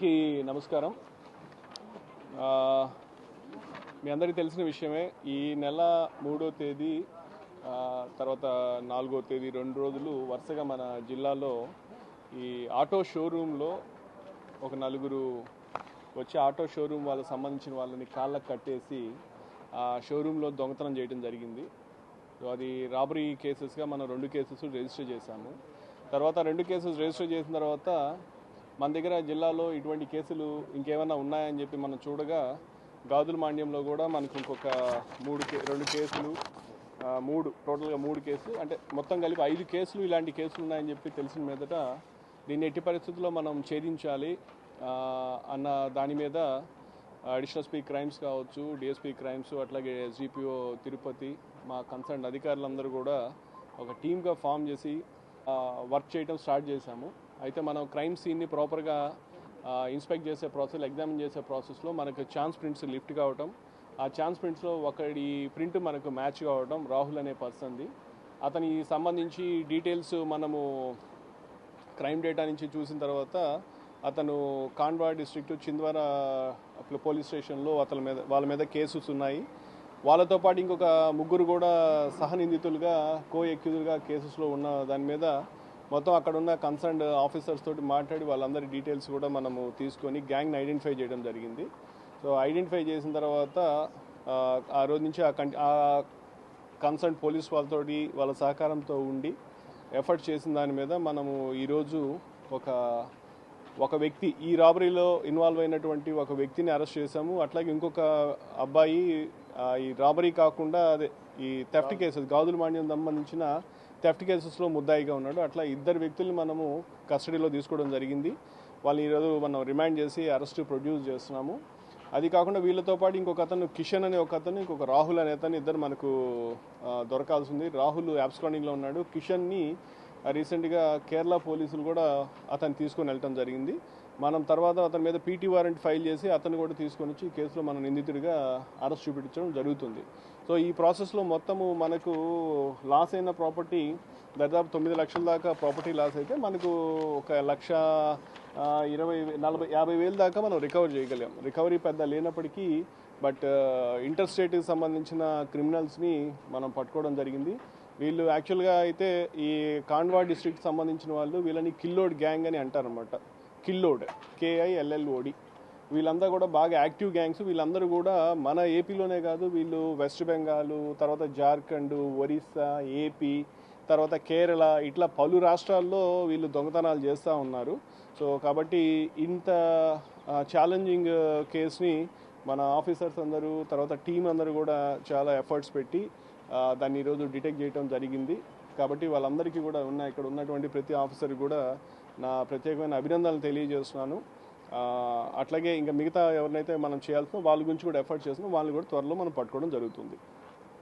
నమస్కారం. మీ అందరికీ తెలిసిన విషయమే ఈ నెల మూడో తేదీ తర్వాత నాలుగో తేదీ రెండు రోజులు వరుసగా మన జిల్లాలో ఈ ఆటో షోరూంలో ఒక నలుగురు వచ్చి ఆటో షోరూమ్ వాళ్ళకి సంబంధించిన వాళ్ళని కాళ్ళకు కట్టేసి ఆ షోరూంలో దొంగతనం చేయడం జరిగింది. సో అది రాబరీ కేసెస్గా మనం రెండు కేసెస్ రిజిస్టర్ చేశాము. తర్వాత రెండు కేసెస్ రిజిస్టర్ చేసిన తర్వాత మన దగ్గర జిల్లాలో ఇటువంటి కేసులు ఇంకేమైనా ఉన్నాయని చెప్పి మనం చూడగా గాజుల మాండ్యంలో కూడా మనకు ఇంకొక మూడు కే రెండు కేసులు మూడు టోటల్గా మూడు కేసులు అంటే మొత్తం కలిపి ఐదు కేసులు ఇలాంటి కేసులు ఉన్నాయని చెప్పి తెలిసిన మీదట దీన్ని ఎట్టి పరిస్థితుల్లో మనం ఛేదించాలి అన్న దాని మీద అడిషనల్ స్పీ క్రైమ్స్ కావచ్చు డిఎస్పీ క్రైమ్స్ అట్లాగే ఎస్డిపిఓ తిరుపతి మా కన్సర్న్ అధికారులందరూ కూడా ఒక టీమ్గా ఫామ్ చేసి వర్క్ చేయడం స్టార్ట్ చేశాము. అయితే మనం క్రైమ్ సీన్ని ప్రాపర్గా ఇన్స్పెక్ట్ చేసే ప్రాసెస్ ఎగ్జామిన్ చేసే ప్రాసెస్లో మనకు ఛాన్స్ ప్రింట్స్ లిఫ్ట్ కావటం. ఆ ఛాన్స్ ప్రింట్స్లో ఒకటి ప్రింట్ మనకు మ్యాచ్ కావడం రాహుల్ అనే పర్సన్ది. అతని సంబంధించి డీటెయిల్స్ మనము క్రైమ్ డేటా నుంచి చూసిన తర్వాత అతను కాండ్వా డిస్ట్రిక్ట్ చింద్వారా పోలీస్ స్టేషన్లో అతని మీద వాళ్ళ మీద కేసెస్ ఉన్నాయి. వాళ్ళతో పాటు ఇంకొక ముగ్గురు కూడా సహనిందితులుగా కో ఎక్యూజులుగా కేసెస్లో ఉన్న దాని మీద మొత్తం అక్కడ ఉన్న కన్సర్న్డ్ ఆఫీసర్స్ తోటి మాట్లాడి వాళ్ళందరి డీటెయిల్స్ కూడా మనము తీసుకొని గ్యాంగ్ని ఐడెంటిఫై చేయడం జరిగింది. సో ఐడెంటిఫై చేసిన తర్వాత ఆ, ఆ రోజు నుంచి ఆ కన్ ఆ కన్సర్న్ పోలీస్ వాళ్ళతోటి వాళ్ళ సహకారంతో ఉండి ఎఫర్ట్ చేసిన దాని మీద మనము ఈరోజు ఒక ఒక వ్యక్తి ఈ రాబరీలో ఇన్వాల్వ్ అయినటువంటి ఒక వ్యక్తిని అరెస్ట్ చేశాము. అట్లాగే ఇంకొక అబ్బాయి ఈ రాబరీ కాకుండా అదే ఈ థెఫ్ట్ కేసెస్ గాజుల మాండ్యం సంబంధించిన థెఫ్ట్ కేసెస్లో ముద్దాయిగా ఉన్నాడు. అట్లా ఇద్దరు వ్యక్తుల్ని మనము కస్టడీలో తీసుకోవడం జరిగింది. వాళ్ళని ఈరోజు మనం రిమాండ్ చేసి అరెస్ట్ ప్రొడ్యూస్ చేస్తున్నాము. అది కాకుండా వీళ్ళతో పాటు ఇంకొక అతను కిషన్ అనే ఒక అతను ఇంకొక రాహుల్ అనే అతను ఇద్దరు మనకు ఆ, దొరకాల్సి ఉంది. రాహుల్ యాబ్స్కాండింగ్లో ఉన్నాడు. కిషన్ని రీసెంట్గా కేరళ పోలీసులు కూడా అతను తీసుకొని వెళ్ళటం జరిగింది. మనం తర్వాత అతని మీద పీటీ వారెంట్ ఫైల్ చేసి అతను కూడా తీసుకొని వచ్చి కేసులో మనం నిందితుడిగా అరెస్ట్ చూపించడం జరుగుతుంది. సో ఈ ప్రాసెస్లో మొత్తము మనకు లాస్ అయిన ప్రాపర్టీ దాదాపు తొమ్మిది లక్షల దాకా ప్రాపర్టీ లాస్ అయితే మనకు ఒక లక్ష ఇరవై నలభై యాభై వేలు దాకా మనం రికవర్ చేయగలిగాం. రికవరీ పెద్ద లేనప్పటికీ బట్ ఇంటర్ స్టేట్కి సంబంధించిన క్రిమినల్స్ని మనం పట్టుకోవడం జరిగింది. వీళ్ళు యాక్చువల్గా అయితే ఈ కాండ్వా డిస్ట్రిక్ట్ సంబంధించిన వాళ్ళు వీళ్ళని కిల్లోడ్ గ్యాంగ్ అని అంటారనమాట కిల్లోడ్ కేఐఎల్ఎల్ఓడి వీళ్ళంతా కూడా బాగా యాక్టివ్ గ్యాంగ్స్. వీళ్ళందరూ కూడా మన ఏపీలోనే కాదు వీళ్ళు వెస్ట్ బెంగాల్ తర్వాత జార్ఖండ్ ఒరిస్సా ఏపీ తర్వాత కేరళ ఇట్లా పలు రాష్ట్రాల్లో వీళ్ళు దొంగతనాలు చేస్తూ ఉన్నారు. సో కాబట్టి ఇంత ఛాలెంజింగ్ కేసుని మన ఆఫీసర్స్ అందరూ తర్వాత టీం అందరూ కూడా చాలా ఎఫర్ట్స్ పెట్టి దాన్ని ఈరోజు డిటెక్ట్ చేయడం జరిగింది. కాబట్టి వాళ్ళందరికీ కూడా ఉన్న ఇక్కడ ఉన్నటువంటి ప్రతి ఆఫీసర్ కూడా నా ప్రత్యేకమైన అభినందనలు తెలియజేస్తున్నాను. అట్లాగే ఇంకా మిగతా ఎవరినైతే మనం చేయాల్సిన వాళ్ళ గురించి కూడా ఎఫర్ట్ చేస్తున్నాం. వాళ్ళని కూడా త్వరలో మనం పట్టుకోవడం జరుగుతుంది.